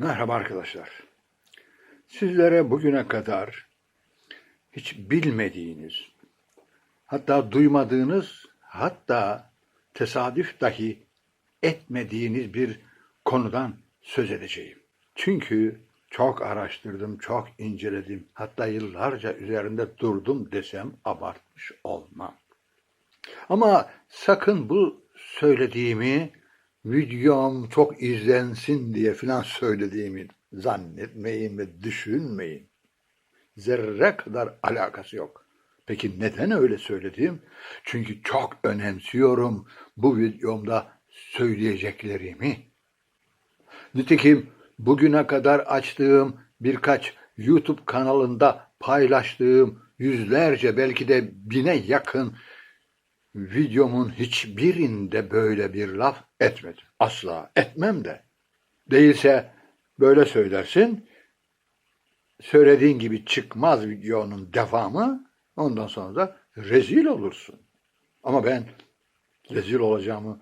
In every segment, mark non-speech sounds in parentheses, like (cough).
Merhaba arkadaşlar. Sizlere bugüne kadar hiç bilmediğiniz, hatta duymadığınız, hatta tesadüf dahi etmediğiniz bir konudan söz edeceğim. Çünkü çok araştırdım, çok inceledim, hatta yıllarca üzerinde durdum desem abartmış olmam. Ama sakın bu söylediğimi videom çok izlensin diye filan söylediğimi zannetmeyin ve düşünmeyin. Zerre kadar alakası yok. Peki neden öyle söyledim? Çünkü çok önemsiyorum bu videomda söyleyeceklerimi. Nitekim bugüne kadar açtığım birkaç YouTube kanalında paylaştığım yüzlerce belki de bine yakın videomun hiçbirinde böyle bir laf etmedim. Asla etmem de. Değilse böyle söylersin. Söylediğin gibi çıkmaz videonun devamı. Ondan sonra da rezil olursun. Ama ben rezil olacağımı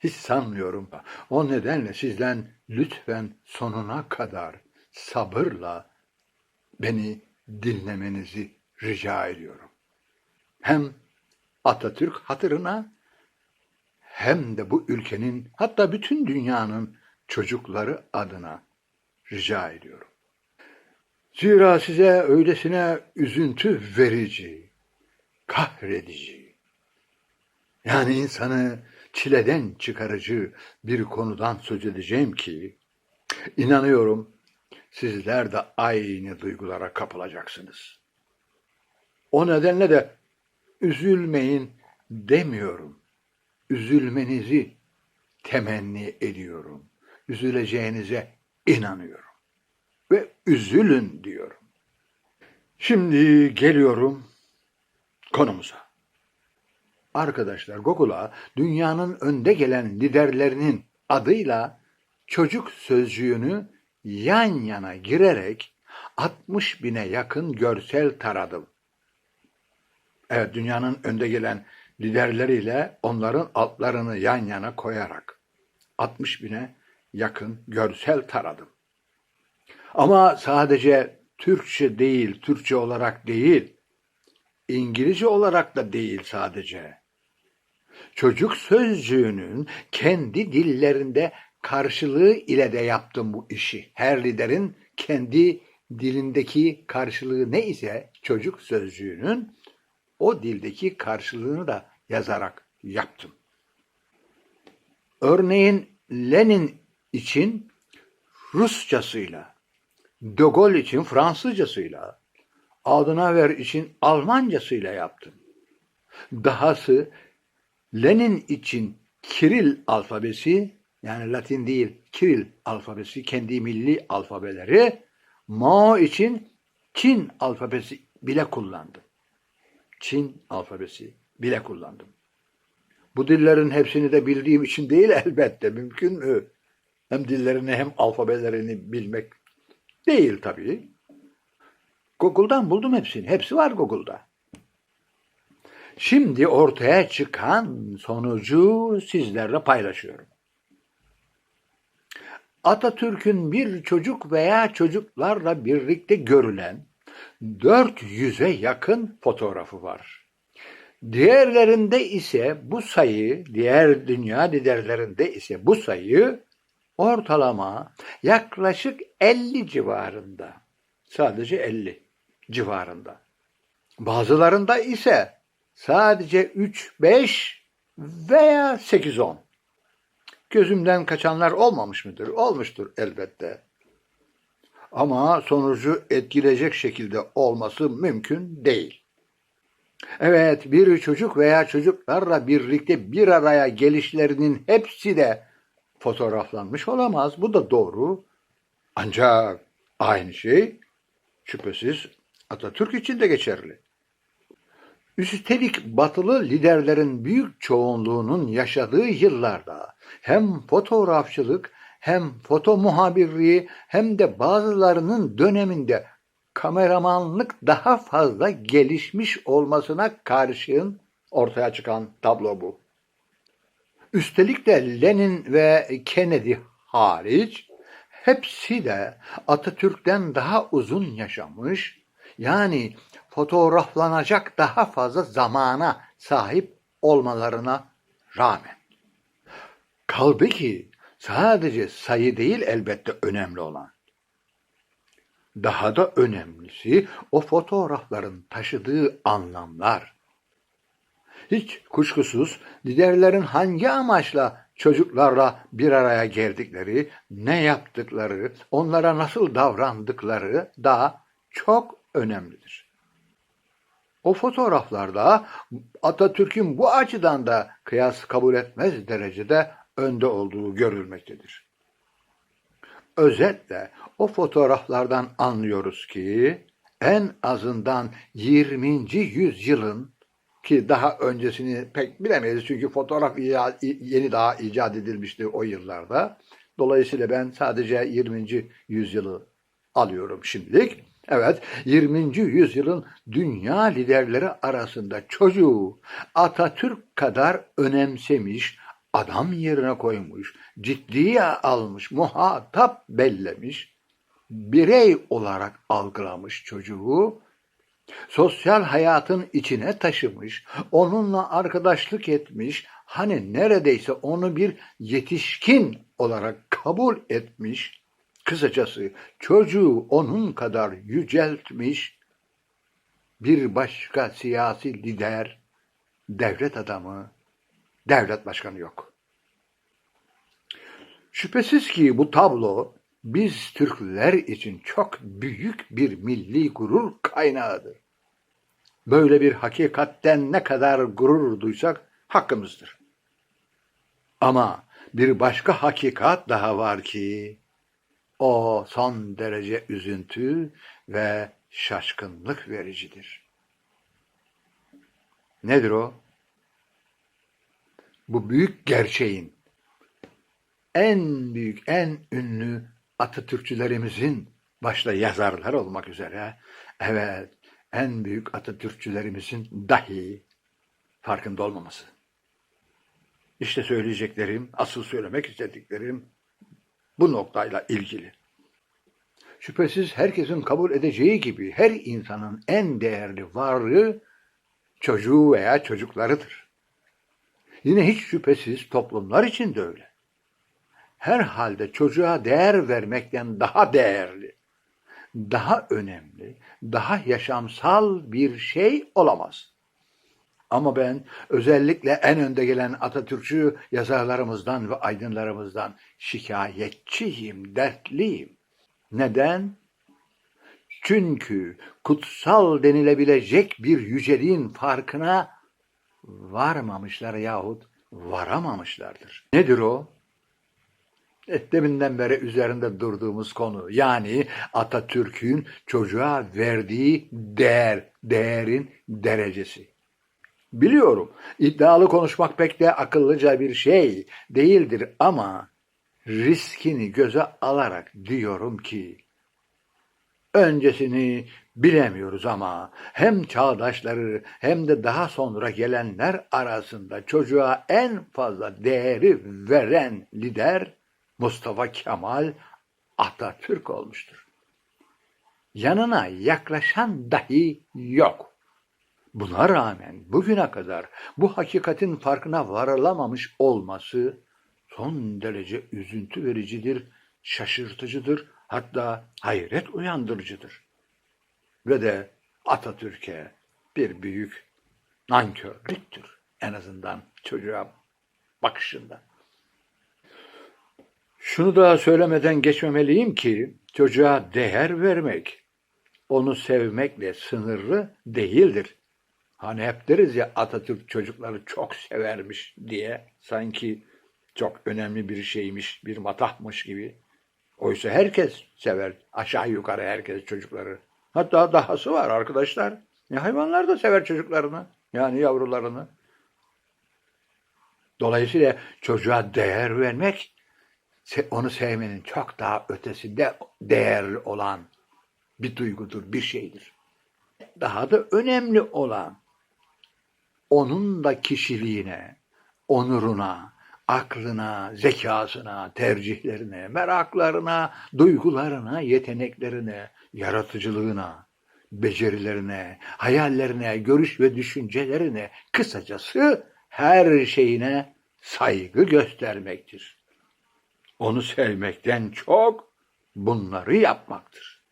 hiç sanmıyorum. O nedenle sizden lütfen sonuna kadar sabırla beni dinlemenizi rica ediyorum. Hem Atatürk hatırına hem de bu ülkenin hatta bütün dünyanın çocukları adına rica ediyorum. Zira size öylesine üzüntü verici, kahredici, yani insanı çileden çıkarıcı bir konudan söz edeceğim ki, inanıyorum sizler de aynı duygulara kapılacaksınız. O nedenle de üzülmeyin demiyorum. Üzülmenizi temenni ediyorum. Üzüleceğinize inanıyorum. Ve üzülün diyorum. Şimdi geliyorum konumuza. Arkadaşlar Google'a dünyanın önde gelen liderlerinin adıyla çocuk sözcüğünü yan yana girerek 60 bine yakın görsel taradım. Evet, dünyanın önde gelen liderleriyle onların altlarını yan yana koyarak 60 bine yakın görsel taradım. Ama sadece Türkçe değil, Türkçe olarak değil, İngilizce olarak da değil sadece. Çocuk sözcüğünün kendi dillerinde karşılığı ile de yaptım bu işi. Her liderin kendi dilindeki karşılığı ne ise çocuk sözcüğünün o dildeki karşılığını da yazarak yaptım. Örneğin Lenin için Rusçasıyla, De Gaulle için Fransızcasıyla, Adenauer için Almancasıyla yaptım. Dahası Lenin için Kiril alfabesi, yani Latin değil Kiril alfabesi, kendi milli alfabeleri, Mao için Çin alfabesi bile kullandım. Çin alfabesi bile kullandım. Bu dillerin hepsini de bildiğim için değil elbette mümkün mü? Hem dillerini hem alfabelerini bilmek değil tabii. Google'dan buldum hepsini. Hepsi var Google'da. Şimdi ortaya çıkan sonucu sizlerle paylaşıyorum. Atatürk'ün bir çocuk veya çocuklarla birlikte görülen 400'e yakın fotoğrafı var. Diğerlerinde ise bu sayı, diğer dünya liderlerinde ise bu sayı ortalama yaklaşık 50 civarında. Sadece 50 civarında. Bazılarında ise sadece 3, 5 veya 8, 10. Gözümden kaçanlar olmamış mıdır? Olmuştur elbette. Ama sonucu etkileyecek şekilde olması mümkün değil. Evet, bir çocuk veya çocuklarla birlikte bir araya gelişlerinin hepsi de fotoğraflanmış olamaz. Bu da doğru. Ancak aynı şey şüphesiz Atatürk için de geçerli. Üstelik batılı liderlerin büyük çoğunluğunun yaşadığı yıllarda hem fotoğrafçılık hem foto muhabirliği hem de bazılarının döneminde kameramanlık daha fazla gelişmiş olmasına karşın ortaya çıkan tablo bu. Üstelik de Lenin ve Kennedy hariç hepsi de Atatürk'ten daha uzun yaşamış, yani fotoğraflanacak daha fazla zamana sahip olmalarına rağmen. Kaldı ki sadece sayı değil elbette önemli olan. Daha da önemlisi o fotoğrafların taşıdığı anlamlar. Hiç kuşkusuz liderlerin hangi amaçla çocuklarla bir araya geldikleri, ne yaptıkları, onlara nasıl davrandıkları da çok önemlidir. O fotoğraflarda Atatürk'ün bu açıdan da kıyas kabul etmez derecede önde olduğu görülmektedir. Özetle o fotoğraflardan anlıyoruz ki en azından 20. yüzyılın ki daha öncesini pek bilemeyiz çünkü fotoğraf yeni daha icat edilmişti o yıllarda. Dolayısıyla ben sadece 20. yüzyılı alıyorum şimdilik. Evet, 20. yüzyılın dünya liderleri arasında çocuğu Atatürk kadar önemsemiş, adam yerine koymuş, ciddiye almış, muhatap bellemiş, birey olarak algılamış çocuğu, sosyal hayatın içine taşımış, onunla arkadaşlık etmiş, hani neredeyse onu bir yetişkin olarak kabul etmiş, kısacası çocuğu onun kadar yüceltmiş, bir başka siyasi lider, devlet adamı, devlet başkanı yok. Şüphesiz ki bu tablo biz Türkler için çok büyük bir milli gurur kaynağıdır. Böyle bir hakikatten ne kadar gurur duysak hakkımızdır. Ama bir başka hakikat daha var ki o son derece üzüntü ve şaşkınlık vericidir. Nedir o? Bu büyük gerçeğin en büyük, en ünlü Atatürkçülerimizin başta yazarlar olmak üzere evet en büyük Atatürkçülerimizin dahi farkında olmaması. İşte söyleyeceklerim, asıl söylemek istediklerim bu noktayla ilgili. Şüphesiz herkesin kabul edeceği gibi her insanın en değerli varlığı çocuğu veya çocuklarıdır. Yine hiç şüphesiz toplumlar için de öyle. Herhalde çocuğa değer vermekten daha değerli, daha önemli, daha yaşamsal bir şey olamaz. Ama ben özellikle en önde gelen Atatürkçü yazarlarımızdan ve aydınlarımızdan şikayetçiyim, dertliyim. Neden? Çünkü kutsal denilebilecek bir yüceliğin farkına varmamışlar yahut varamamışlardır. Nedir o? E, deminden beri üzerinde durduğumuz konu. Yani Atatürk'ün çocuğa verdiği değer, değerin derecesi. Biliyorum iddialı konuşmak pek de akıllıca bir şey değildir ama riskini göze alarak diyorum ki öncesini bilemiyoruz ama hem çağdaşları hem de daha sonra gelenler arasında çocuğa en fazla değeri veren lider Mustafa Kemal Atatürk olmuştur. Yanına yaklaşan dahi yok. Buna rağmen bugüne kadar bu hakikatin farkına varılamamış olması son derece üzüntü vericidir, şaşırtıcıdır, hatta hayret uyandırıcıdır. Ve de Atatürk'e bir büyük nankörlüktür en azından çocuğa bakışında. Şunu da söylemeden geçmemeliyim ki çocuğa değer vermek, onu sevmekle sınırlı değildir. Hani hep deriz ya Atatürk çocukları çok severmiş diye sanki çok önemli bir şeymiş, bir matahmış gibi. Oysa herkes sever. Aşağı yukarı herkes çocukları. Hatta dahası var arkadaşlar. Ne hayvanlar da sever çocuklarını. Yani yavrularını. Dolayısıyla çocuğa değer vermek onu sevmenin çok daha ötesinde değerli olan bir duygudur, bir şeydir. Daha da önemli olan onun da kişiliğine, onuruna, aklına, zekasına, tercihlerine, meraklarına, duygularına, yeteneklerine, yaratıcılığına, becerilerine, hayallerine, görüş ve düşüncelerine, kısacası her şeyine saygı göstermektir. Onu sevmekten çok bunları yapmaktır.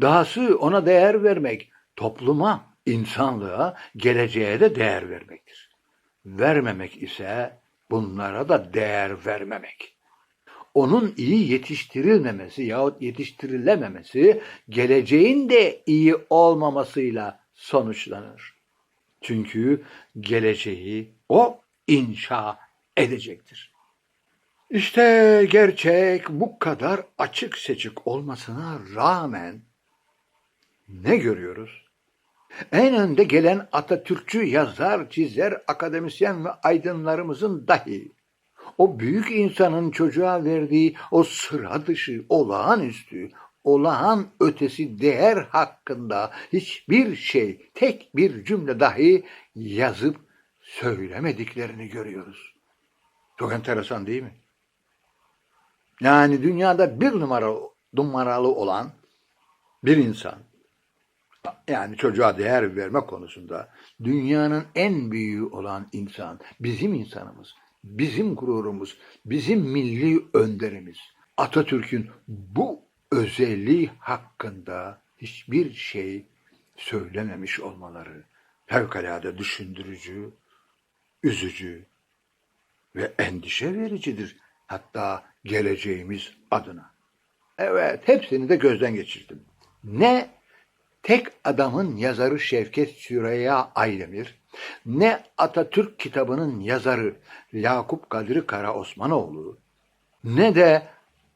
Dahası ona değer vermek, topluma, insanlığa, geleceğe de değer vermektir. Vermemek ise bunlara da değer vermemek. Onun iyi yetiştirilmemesi yahut yetiştirilememesi geleceğin de iyi olmamasıyla sonuçlanır. Çünkü geleceği o inşa edecektir. İşte gerçek bu kadar açık seçik olmasına rağmen ne görüyoruz? En önde gelen Atatürkçü yazar, çizer, akademisyen ve aydınlarımızın dahi o büyük insanın çocuğa verdiği o sıra dışı, olağanüstü, olağan ötesi değer hakkında hiçbir şey, tek bir cümle dahi yazıp söylemediklerini görüyoruz. Çok enteresan değil mi? Yani dünyada bir numara, numaralı olan bir insan, yani çocuğa değer verme konusunda dünyanın en büyüğü olan insan, bizim insanımız, bizim gururumuz, bizim milli önderimiz. Atatürk'ün bu özelliği hakkında hiçbir şey söylememiş olmaları fevkalade düşündürücü, üzücü ve endişe vericidir. Hatta geleceğimiz adına. Evet, hepsini de gözden geçirdim. Ne tek adamın yazarı Şevket Süreyya Aydemir, ne Atatürk kitabının yazarı Yakup Kadri Kara Osmanoğlu, ne de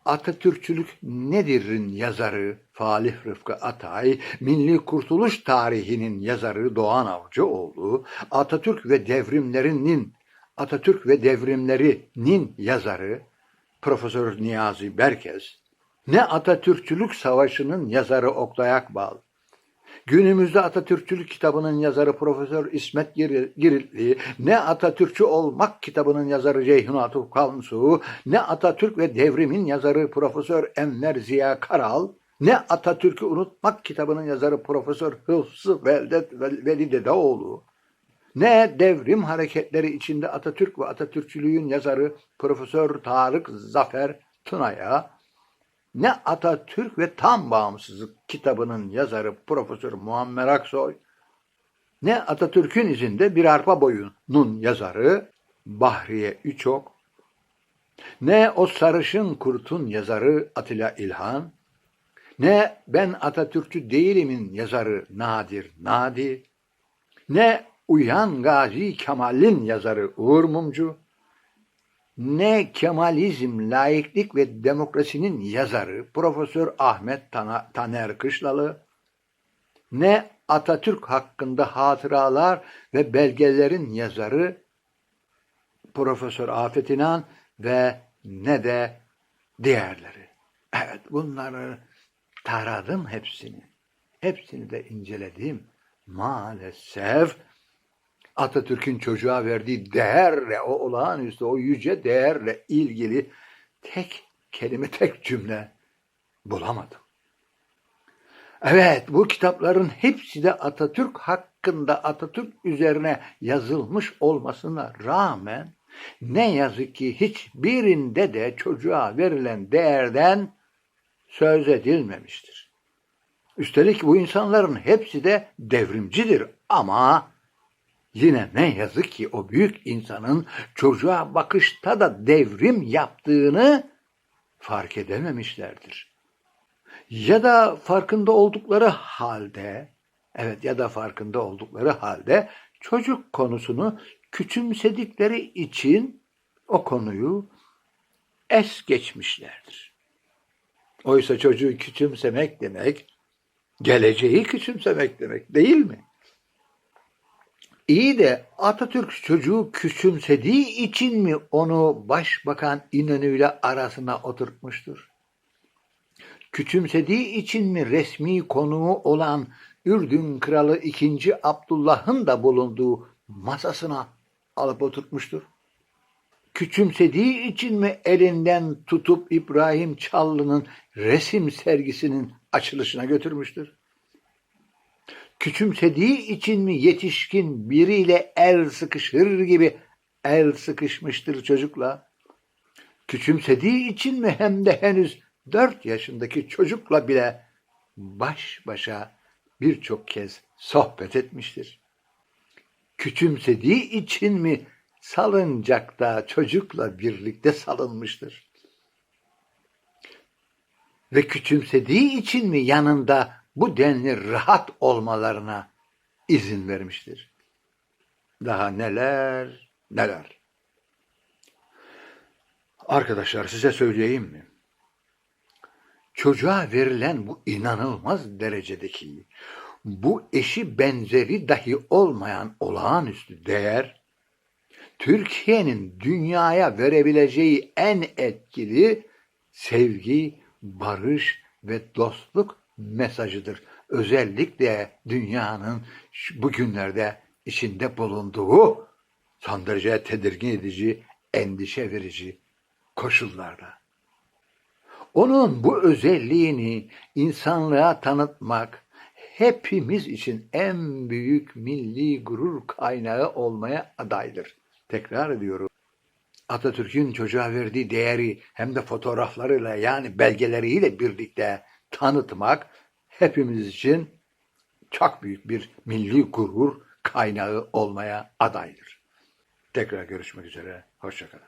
Atatürkçülük Nedir'in yazarı Falih Rıfkı Atay, Milli Kurtuluş Tarihi'nin yazarı Doğan Avcıoğlu, Atatürk ve Devrimlerinin Atatürk ve Devrimlerinin yazarı Profesör Niyazi Berkes, ne Atatürkçülük Savaşı'nın yazarı Oktay Akbal, günümüzde Atatürkçülük kitabının yazarı Profesör İsmet Giritli, ne Atatürkçü Olmak kitabının yazarı Ceyhun Atıf Kalmsu, ne Atatürk ve Devrimin yazarı Profesör Enver Ziya Karal, ne Atatürk'ü Unutmak kitabının yazarı Profesör Hıfzı Veldet Veli Dedeoğlu, ne devrim hareketleri içinde Atatürk ve Atatürkçülüğün yazarı Profesör Tarık Zafer Tınay'a, ne Atatürk ve Tam Bağımsızlık kitabının yazarı Profesör Muammer Aksoy, ne Atatürk'ün izinde bir arpa boyunun yazarı Bahriye Üçok, ne o sarışın kurtun yazarı Atilla İlhan, ne ben Atatürkçü değilimin yazarı Nadir Nadi, ne Uyan Gazi Kemal'in yazarı Uğur Mumcu, ne Kemalizm, Laiklik ve Demokrasinin yazarı Profesör Ahmet Taner Kışlalı, ne Atatürk hakkında hatıralar ve belgelerin yazarı Profesör Afet İnan ve ne de diğerleri. Evet bunları taradım hepsini. Hepsini de inceledim. Maalesef Atatürk'ün çocuğa verdiği değerle, o olağanüstü, o yüce değerle ilgili tek kelime, (laughs) tek cümle bulamadım. Evet, bu kitapların hepsi de Atatürk hakkında, Atatürk üzerine yazılmış olmasına rağmen ne yazık ki hiçbirinde de çocuğa verilen değerden söz edilmemiştir. Üstelik bu insanların hepsi de devrimcidir ama Yine ne yazık ki o büyük insanın çocuğa bakışta da devrim yaptığını fark edememişlerdir. Ya da farkında oldukları halde, evet ya da farkında oldukları halde çocuk konusunu küçümsedikleri için o konuyu es geçmişlerdir. Oysa çocuğu küçümsemek demek, geleceği küçümsemek demek değil mi? İyi de Atatürk çocuğu küçümsediği için mi onu Başbakan İnönü'yle arasına oturtmuştur? Küçümsediği için mi resmi konuğu olan Ürdün Kralı II. Abdullah'ın da bulunduğu masasına alıp oturtmuştur? Küçümsediği için mi elinden tutup İbrahim Çallı'nın resim sergisinin açılışına götürmüştür? Küçümsediği için mi yetişkin biriyle el sıkışır gibi el sıkışmıştır çocukla? Küçümsediği için mi hem de henüz dört yaşındaki çocukla bile baş başa birçok kez sohbet etmiştir? Küçümsediği için mi salıncakta çocukla birlikte salınmıştır? Ve küçümsediği için mi yanında bu denli rahat olmalarına izin vermiştir? Daha neler neler. Arkadaşlar size söyleyeyim mi? Çocuğa verilen bu inanılmaz derecedeki bu eşi benzeri dahi olmayan olağanüstü değer Türkiye'nin dünyaya verebileceği en etkili sevgi, barış ve dostluk mesajıdır. Özellikle dünyanın bugünlerde içinde bulunduğu son derece tedirgin edici, endişe verici koşullarda. Onun bu özelliğini insanlığa tanıtmak hepimiz için en büyük milli gurur kaynağı olmaya adaydır. Tekrar ediyorum. Atatürk'ün çocuğa verdiği değeri hem de fotoğraflarıyla yani belgeleriyle birlikte tanıtmak hepimiz için çok büyük bir milli gurur kaynağı olmaya adaydır. Tekrar görüşmek üzere. Hoşçakalın.